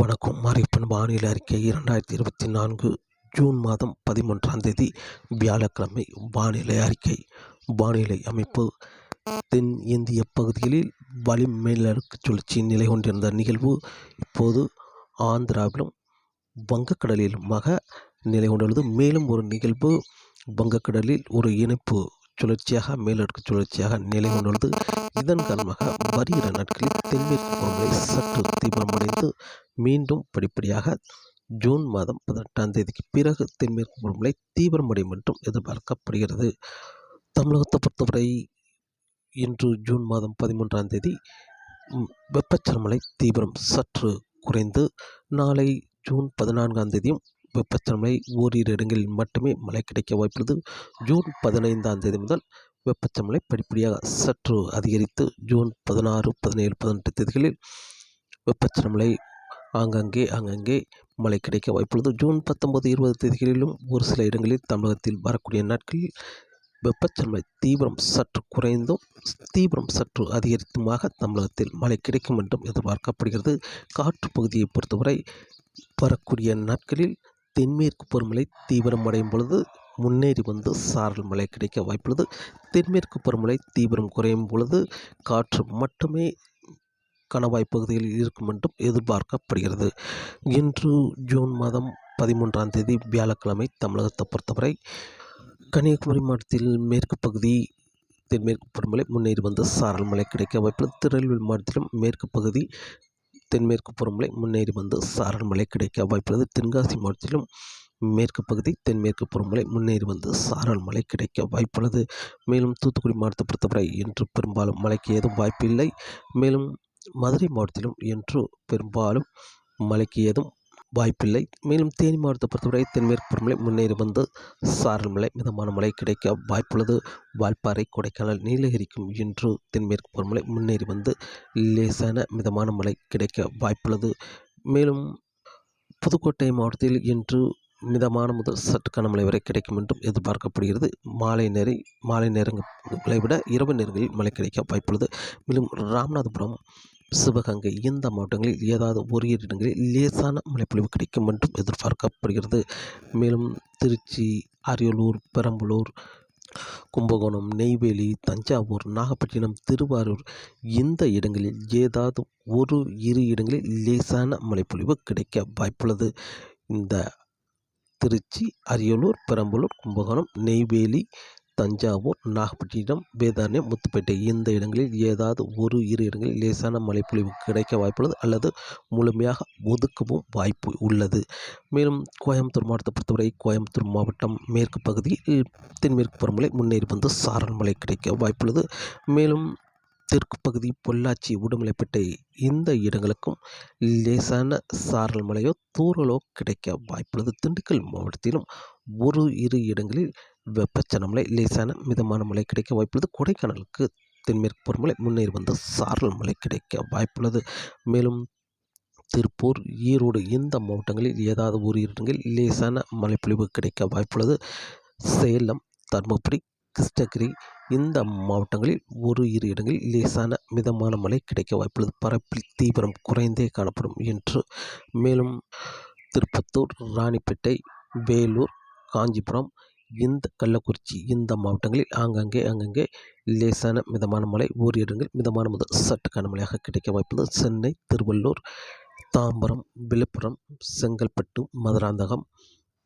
வணக்கம் மாரியப்பன் வானிலை அறிக்கை இரண்டாயிரத்தி இருபத்தி நான்கு ஜூன் மாதம் பதிமூன்றாம் தேதி வியாழக்கிழமை வானிலை அறிக்கை. வானிலை அமைப்பு தென் இந்திய பகுதிகளில் வளிமேலடுக்கு சுழற்சி நிலை கொண்டிருந்த நிகழ்வு இப்போது ஆந்திராவிலும் வங்கக்கடலிலுமாக நிலை கொண்டுள்ளது. மேலும் ஒரு நிகழ்வு வங்கக்கடலில் ஒரு இணைப்பு சுழற்சியாக மேலடுக்கு சுழற்சியாக நிலை கொண்டுள்ளது. இதன் காரணமாக வருகிற நாட்களில் தென்மேற்கு பருவமழை சற்று தீவிரமடைந்து மீண்டும் படிப்படியாக ஜூன் மாதம் பதினெட்டாம் தேதிக்கு பிறகு தென்மேற்கு பருவமழை தீவிரமடையும் என்றும் எதிர்பார்க்கப்படுகிறது. தமிழகத்தை பொறுத்தவரை இன்று ஜூன் மாதம் பதிமூன்றாம் தேதி ம், தீவிரம் சற்று குறைந்து நாளை ஜூன் பதினான்காம் தேதியும் வெப்பச்சலமழை ஓரிரு இடங்களில் மட்டுமே மழை கிடைக்க வாய்ப்புள்ளது. ஜூன் பதினைந்தாம் தேதி முதல் வெப்பச்சலமழை படிப்படியாக சற்று அதிகரித்து ஜூன் பதினாறு பதினேழு பதினெட்டு தேதிகளில் வெப்பச்சலமழை ஆங்காங்கே அங்கங்கே மழை கிடைக்க வாய்ப்புள்ளது ஜூன் பத்தொன்பது இருபது தேதிகளிலும் ஒரு சில இடங்களில் தமிழகத்தில் வரக்கூடிய நாட்களில் வெப்பச்சன்மை தீவிரம் சற்று குறைந்தும் தீவிரம் சற்று அதிகரித்துமாக தமிழகத்தில் மழை கிடைக்கும் என்றும் எதிர்பார்க்கப்படுகிறது. காற்று பகுதியை பொறுத்தவரை வரக்கூடிய நாட்களில் தென்மேற்கு பருவமழை தீவிரமடையும் பொழுது முன்னேறி வந்து சாரல் மழை கிடைக்க வாய்ப்புள்ளது. தென்மேற்கு பருவமழை தீவிரம் குறையும் பொழுது காற்று மட்டுமே கணவாய் பகுதியில் இருக்கும் என்றும் எதிர்பார்க்கப்படுகிறது. இன்று ஜூன் மாதம் பதிமூன்றாம் தேதி வியாழக்கிழமை தமிழகத்தை பொறுத்தவரை கன்னியாகுமரி மாவட்டத்தில் மேற்கு பகுதி தென்மேற்கு பருவமழை முன்னேறி வந்து சாரல் மழை கிடைக்க வாய்ப்புள்ளது திருநெல்வேலி மாவட்டத்திலும் மேற்கு பகுதி தென்மேற்கு பருவமழை முன்னேறி வந்து சாரல் மழை கிடைக்க வாய்ப்புள்ளது தென்காசி மாவட்டத்திலும் மேற்கு பகுதி தென்மேற்கு பருவமழை முன்னேறி வந்து சாரல் மழை கிடைக்க வாய்ப்புள்ளது மேலும் தூத்துக்குடி மாவட்டத்தை பொறுத்தவரை இன்று பெரும்பாலும் மழைக்கு ஏதும் வாய்ப்பில்லை. மேலும் மதுரை மாவட்டத்திலும் என்று பெரும்பாலும் மழைக்கு ஏதும் வாய்ப்பில்லை. மேலும் தேனி மாவட்டத்தை பொறுத்தவரை தென்மேற்கு பருவமழை முன்னேறி வந்து சாரல் மழை மிதமான மழை கிடைக்க வாய்ப்புள்ளது. வால்பாறை கொடைக்கானல் நீலகிரிக்கும் இன்று தென்மேற்கு பருவமழை முன்னேறி வந்து லேசான மிதமான மழை கிடைக்க வாய்ப்புள்ளது. மேலும் புதுக்கோட்டை மாவட்டத்தில் இன்று மிதமான முதல் சற்று கனமழை வரை கிடைக்கும் என்றும் எதிர்பார்க்கப்படுகிறது. மாலை நேரம் மாலை நேரங்களை விட இரவு நேரங்களில் மழை கிடைக்க வாய்ப்புள்ளது. மேலும் ராமநாதபுரம் சிவகங்கை இந்த மாவட்டங்களில் ஏதாவது ஒரு இடங்களில் லேசான மழைப்பொழிவு கிடைக்கும் என்றும் எதிர்பார்க்கப்படுகிறது. மேலும் திருச்சி அரியலூர் பெரம்பலூர் கும்பகோணம் நெய்வேலி தஞ்சாவூர் நாகப்பட்டினம் திருவாரூர் இந்த இடங்களில் ஏதாவது ஒரு இரு இடங்களில் லேசான மழைப்பொழிவு கிடைக்க வாய்ப்புள்ளது. இந்த திருச்சி அரியலூர் பெரம்பலூர் கும்பகோணம் நெய்வேலி தஞ்சாவூர் நாகப்பட்டினம் வேதாரண்யம் முத்துப்பேட்டை. இந்த இடங்களில் ஏதாவது ஒரு இரு இடங்களில் லேசான மழைப்பொழிவு கிடைக்க வாய்ப்புள்ளது அல்லது முழுமையாக ஒதுக்கவும் வாய்ப்பு உள்ளது. மேலும் கோயம்புத்தூர் மாவட்டத்தை பொறுத்தவரை கோயம்புத்தூர் மாவட்டம் மேற்கு பகுதியில் தென்மேற்கு பருவமழை முன்னேறி வந்து சாரல் மழை கிடைக்க வாய்ப்புள்ளது. மேலும் தெற்கு பகுதி பொள்ளாச்சி உடுமலைப்பேட்டை இந்த இடங்களுக்கும் லேசான சாரல் மழையோ தூறலோ கிடைக்க வாய்ப்புள்ளது. திண்டுக்கல் மாவட்டத்திலும் ஒரு இரு இடங்களில் வெப்பச்சலன மலை லேசான மிதமான மழை கிடைக்க வாய்ப்புள்ளது. கொடைக்கானலுக்கு தென்மேற்கு பருவமழை முன்னேறி வந்து சாரல் மழை கிடைக்க வாய்ப்புள்ளது. மேலும் திருப்பூர் ஈரோடு இந்த மாவட்டங்களில் ஏதாவது ஒரு இடங்களில் லேசான மழைப்பொழிவு கிடைக்க வாய்ப்புள்ளது. சேலம் தருமபுரி கிருஷ்ணகிரி இந்த மாவட்டங்களில் ஒரு இரு இடங்களில் லேசான மிதமான மழை கிடைக்க வாய்ப்புள்ளது. பரப்பில் தீவிரம் குறைந்தே காணப்படும் என்று. மேலும் திருப்பத்தூர் ராணிப்பேட்டை வேலூர் காஞ்சிபுரம் இந்த கள்ளக்குறிச்சி இந்த மாவட்டங்களில் ஆங்காங்கே அங்கங்கே லேசான மிதமான மழை ஓரிரு இடங்கள் மிதமான முதல் சற்று கனமழையாக கிடைக்க வாய்ப்புள்ளது. சென்னை திருவள்ளூர் தாம்பரம் விழுப்புரம் செங்கல்பட்டு மதுராந்தகம்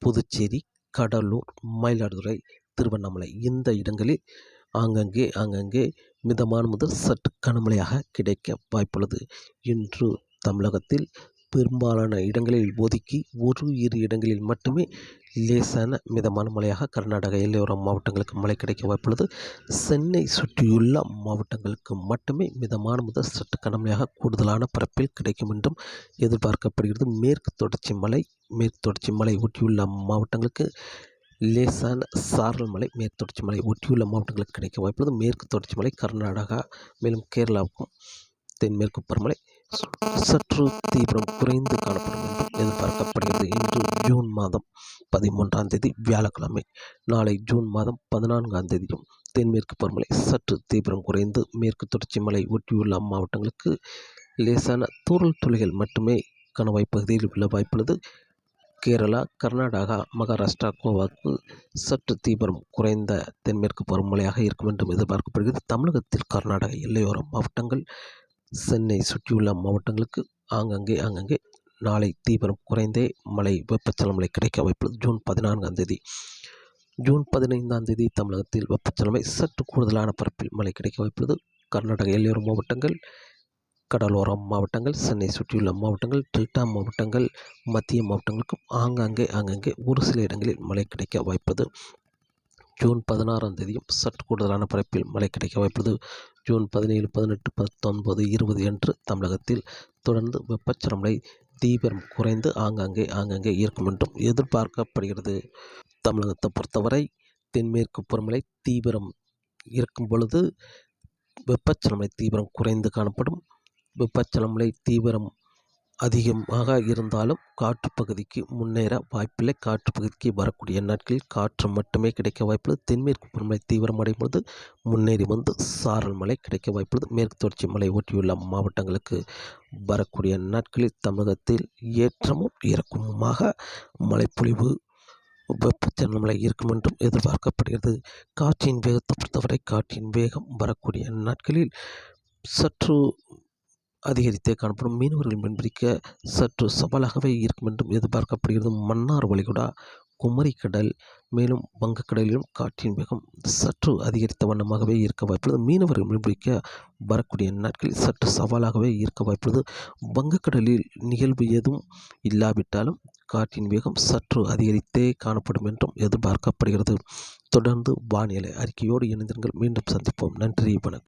புதுச்சேரி கடலூர் மயிலாடுதுறை திருவண்ணாமலை இந்த இடங்களில் ஆங்கங்கே ஆங்கங்கே மிதமான முதல் சற்று கனமழையாக கிடைக்க வாய்ப்புள்ளது. இன்று தமிழகத்தில் பெரும்பாலான இடங்களில் ஒதுக்கி ஒரு இரு இடங்களில் மட்டுமே லேசான மிதமான மழையாக கர்நாடக எல்லையோர மாவட்டங்களுக்கு மழை கிடைக்க வாய்ப்புள்ளது. சென்னை சுற்றியுள்ள மாவட்டங்களுக்கு மட்டுமே மிதமான முதல் சற்று கனமழையாக கூடுதலான பரப்பில் கிடைக்கும் என்றும் எதிர்பார்க்கப்படுகிறது. மேற்கு தொடர்ச்சி மலை மேற்கு தொடர்ச்சி மலை ஒட்டியுள்ள மாவட்டங்களுக்கு லேசான சாரல் மலை மேற்கு தொடர்ச்சி மலை ஒட்டியுள்ள மாவட்டங்களுக்கு கிடைக்க வாய்ப்புள்ளது. மேற்கு தொடர்ச்சி மலை கர்நாடகா மேலும் கேரளாவுக்கும் தென்மேற்கு பருவமழை சற்று தீவிரம் குறைந்து காணப்படும் என்று எதிர்பார்க்கப்படுகிறது. இன்று ஜூன் மாதம் பதிமூன்றாம் தேதி வியாழக்கிழமை நாளை ஜூன் மாதம் பதினான்காம் தேதியும் தென்மேற்கு பருவமழை சற்று தீவிரம் குறைந்து மேற்கு தொடர்ச்சி மலை ஒட்டியுள்ள மாவட்டங்களுக்கு லேசான தூறல் துளிகள் மட்டுமே கணவாய் பகுதியில் உள்ள வாய்ப்புள்ளது. கேரளா கர்நாடகா மகாராஷ்டிரா கோவாக்கு சற்று தீவிரம் குறைந்த தென்மேற்கு பருவமழையாக இருக்கும் என்றும் எதிர்பார்க்கப்படுகிறது. தமிழகத்தில் கர்நாடக எல்லையோர மாவட்டங்கள் சென்னை சுற்றியுள்ள மாவட்டங்களுக்கு ஆங்கங்கே ஆங்கங்கே நாளை தீவிரம் குறைந்தே மழை வெப்பச்சலமலை கிடைக்க வாய்ப்புள்ளது ஜூன் பதினான்காம் தேதி. ஜூன் பதினைந்தாம் தேதி தமிழகத்தில் வெப்பச்சலமை சற்று கூடுதலான பரப்பில் மழை கிடைக்க வாய்ப்புள்ளது கர்நாடக எல்லையோர மாவட்டங்கள் கடலோர மாவட்டங்கள் சென்னை சுற்றியுள்ள மாவட்டங்கள் டெல்டா மாவட்டங்கள் மத்திய மாவட்டங்களுக்கும் ஆங்காங்கே ஆங்காங்கே ஒரு சில இடங்களில் மழை கிடைக்க வாய்ப்பது ஜூன் பதினாறாம் தேதியும் சற்று கூடுதலான பரப்பில் மழை கிடைக்க வாய்ப்புள்ளது. ஜூன் பதினேழு பதினெட்டு பத்தொன்பது இருபது என்று தமிழகத்தில் தொடர்ந்து வெப்பச்சலமழை தீவிரம் குறைந்து ஆங்காங்கே ஆங்காங்கே இருக்கும் என்றும் எதிர்பார்க்கப்படுகிறது. தமிழகத்தை பொறுத்தவரை தென்மேற்கு புறமலை தீவிரம் இருக்கும் பொழுது வெப்பச்சலமலை தீவிரம் குறைந்து காணப்படும். வெப்பச்சலமலை தீவிரம் அதிகமாக இருந்தாலும் காற்று பகுதிக்கு முன்னேற வாய்ப்பில்லை. காற்று பகுதிக்கு வரக்கூடிய நாட்களில் காற்று மட்டுமே கிடைக்க வாய்ப்புள்ளது. தென்மேற்கு பருவமழை தீவிரமடையும் பொழுது முன்னேறி வந்து சாரல் மழை கிடைக்க வாய்ப்புள்ளது. மேற்கு தொடர்ச்சி மலை ஒட்டியுள்ள மாவட்டங்களுக்கு வரக்கூடிய நாட்களில் தமிழகத்தில் ஏற்றமும் இறக்கமுமாக மழைப்பொழிவு வெப்பச்சலன மழை இருக்கும் என்றும் எதிர்பார்க்கப்படுகிறது. காற்றின் வேகத்தை பொறுத்தவரை காற்றின் வேகம் வரக்கூடிய நாட்களில் சற்று அதிகரித்தே காணப்படும் மீனவர்கள் மீன்பிடிக்க சற்று சவாலாகவே இருக்கும் என்றும் எதிர்பார்க்கப்படுகிறது. மன்னார் வளைகுடா குமரிக்கடல் மேலும் வங்கக்கடலிலும் காற்றின் வேகம் சற்று அதிகரித்த வண்ணமாகவே இருக்க வாய்ப்புள்ளது. மீனவர்கள் மீன்பிடிக்க வரக்கூடிய நாட்களில் சற்று சவாலாகவே இருக்க வாய்ப்புள்ளது. வங்கக்கடலில் நிகழ்வு எதுவும் இல்லாவிட்டாலும் காற்றின் வேகம் சற்று அதிகரித்தே காணப்படும் என்றும் எதிர்பார்க்கப்படுகிறது. தொடர்ந்து வானிலை அறிக்கையோடு இணைந்திருங்கள். மீண்டும் சந்திப்போம். நன்றி வணக்கம்.